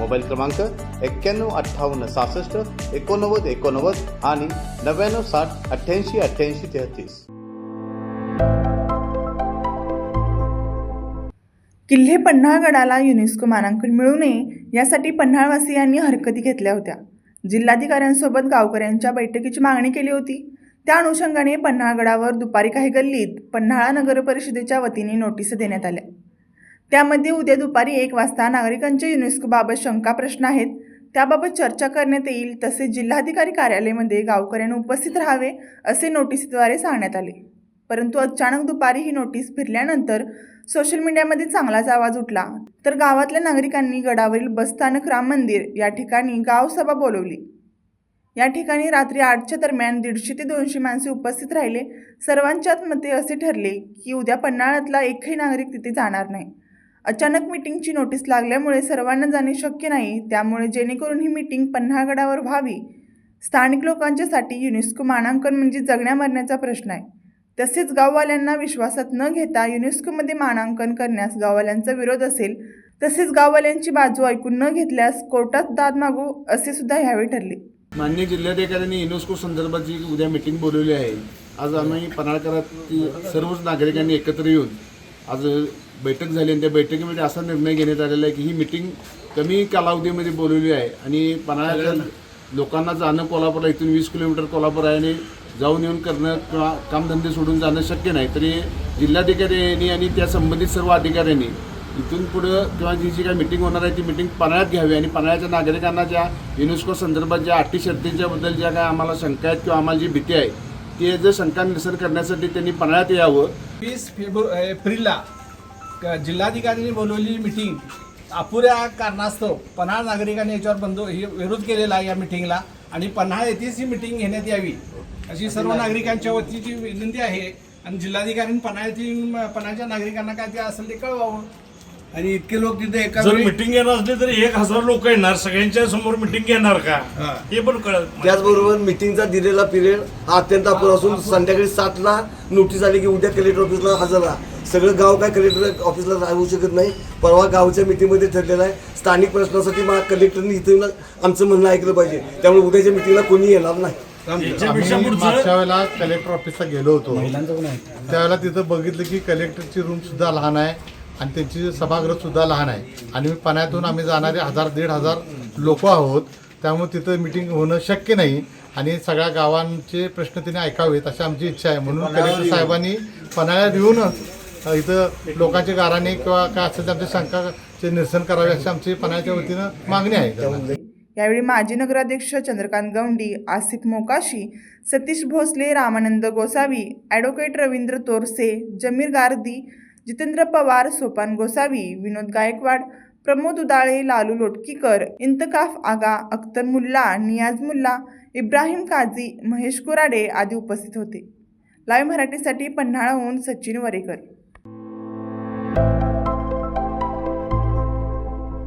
Mobile क्रमांक एक्क्याण्णव अठ्ठावन्न सहासष्ट एकोणनव्वद एकोणनव्वद आणि नव्याण्णव साठ अठ्ठ्याऐंशी अठ्ठ्याऐंशी तेहतीस. किल्ले पन्हाळगडाला युनेस्को मानांकन मिळू नये यासाठी पन्हाळवासियांनी हरकती घेतल्या होत्या. जिल्हाधिकाऱ्यांसोबत गावकऱ्यांच्या बैठकीची मागणी केली होती. त्या अनुषंगाने पन्हाळगडावर दुपारी काही गल्लीत पन्हाळा नगर परिषदेच्या वतीने नोटीस देण्यात आल्या. त्यामध्ये उद्या दुपारी एक वाजता नागरिकांच्या युनेस्कोबाबत शंका प्रश्न आहेत. त्याबाबत चर्चा करण्यात येईल तसेच जिल्हाधिकारी कार्यालयामध्ये गावकऱ्यांनी उपस्थित राहावे असे नोटीसद्वारे सांगण्यात आले. परंतु अचानक दुपारी ही नोटीस फिरल्यानंतर सोशल मीडियामध्ये चांगलाच आवाज उठला. तर गावातल्या नागरिकांनी गडावरील बसस्थानक राम मंदिर या ठिकाणी गावसभा बोलवली. या ठिकाणी रात्री आठच्या दरम्यान दीडशे ते दोनशे माणसे उपस्थित राहिले. सर्वांच्याच मते असे ठरले की उद्या पन्हाळ्यातला एकही नागरिक तिथे जाणार नाही. अचानक मीटिंगची नोटीस लागल्यामुळे सर्वांना जाणे शक्य नाही. त्यामुळे जेणेकरून ही मीटिंग पन्हागडावर व्हावी. स्थानिक लोकांच्यासाठी युनेस्को मानांकन म्हणजे जगण्या मरण्याचा प्रश्न आहे. तसेच गाववाल्यांना विश्वासात न घेता युनेस्कोमध्ये मानांकन करण्यास गाववाल्यांचा विरोध असेल तसेच गाववाल्यांची बाजू ऐकून न घेतल्यास कोर्टात दाद मागू असे सुद्धा यावेळी ठरले. मान्य जिल्हाधिकाऱ्यांनी युनेस्को संदर्भाची उद्या मिटिंग बोलवली आहे आज आम्ही पन्हाळकरात सर्वच नागरिकांनी एकत्र येऊन आज बैठक झाली आणि त्या बैठकीमध्ये असा निर्णय घेण्यात आलेला आहे की ही मिटिंग कमी कालावधीमध्ये बोलवली आहे. आणि पन्हाळ्याच्या लोकांना जाणं कोल्हापूरला इथून वीस किलोमीटर कोल्हापूर आहे आणि जाऊन येऊन करणं किंवा कामधंदे सोडून जाणं शक्य नाही. तरी जिल्हाधिकाऱ्यांनी आणि त्या संबंधित सर्व अधिकाऱ्यांनी इथून पुढं किंवा जी जी काही मिटिंग होणार आहे ती मिटिंग पन्हाळ्यात घ्यावी आणि पन्हाळ्याच्या नागरिकांना ज्या युनेस्को संदर्भात ज्या अटी शर्तींच्याबद्दल ज्या काय आम्हाला शंका आहेत किंवा आम्हाला जी भीती आहे ती जर शंका निरसन करण्यासाठी त्यांनी पन्हाळ्यात यावं वीस फेब्रुवारी एप्रिलला जिल्हाधिकाऱ्यांनी बोलवलेली मिटिंग अपुऱ्या कारणास्तव पन्हाळ नागरिकांनी याच्यावर बंद हे विरोध केलेला आहे या मिटिंगला आणि पन्हाळ येथेच ही मिटिंग घेण्यात यावी अशी सर्व नागरिकांच्या वतीची विनंती आहे आणि जिल्हाधिकाऱ्यांनी पन्हाळ्यातील पन्हाळच्या नागरिकांना काय ते असेल ते कळवावं. आणि इतके लोक तिथे एका जर वेळी- मिटिंग येणार असली तर एक हजार लोक येणार सगळ्यांच्या समोर मिटिंग घेणार का? हे. पण कळत नाही. त्याचबरोबर मिटिंगचा दिलेला पिरियड हा अत्यंत अपुरा असून संध्याकाळी सातला नोटीस आली की उद्या कलेक्टर ऑफिसला हजर राहा. सगळं गाव काय कलेक्टर ऑफिसला राहू शकत नाही परवा गावच्या मिटिंगमध्ये ठरलेलं आहे. स्थानिक प्रश्नासाठी मग कलेक्टरनी इथं आमचं म्हणणं ऐकलं पाहिजे. त्यामुळे उद्याच्या मिटिंगला कोणी येणार नाही. याच्यापेक्षा आम्ही पुढचं मागच्या वेळेला कलेक्टर ऑफिसला गेलो होतो. त्यावेळेला तिथं बघितलं की कलेक्टरची रूम सुद्धा लहान आहे. आणि त्यांची सभागृह सुद्धा लहान आहे. आणि पाण्यातून आम्ही जाणारे हजार दीड हजार लोक आहोत. त्यामुळे तिथं मिटिंग होणं शक्य नाही. आणि सगळ्या गावांचे प्रश्न त्यांनी ऐकावेत अशी आमची इच्छा आहे. म्हणून कलेक्टर साहेबांनी पन्हाळ्यात येऊनच इथं लोकांचे गाराने किंवा काय असेल तर आमच्या शंकाचे निरसन करावे अशी आमची पन्हाळ्याच्या वतीनं मागणी आहे. यावेळी माजी नगराध्यक्ष चंद्रकांत गौंडी आसिफ मोकाशी सतीश भोसले रामानंद गोसावी ॲडव्होकेट रवींद्र तोरसे जमीर गारदी जितेंद्र पवार सोपान गोसावी विनोद गायकवाड प्रमोद उदाळे लालू लोटकीकर इंतकाफ आगा अख्तर मुल्ला नियाज मुल्ला इब्राहिम काझी महेश कोराडे आदी उपस्थित होते. लाईव्ह मराठीसाठी पन्हाळाहून सचिन वरेकर.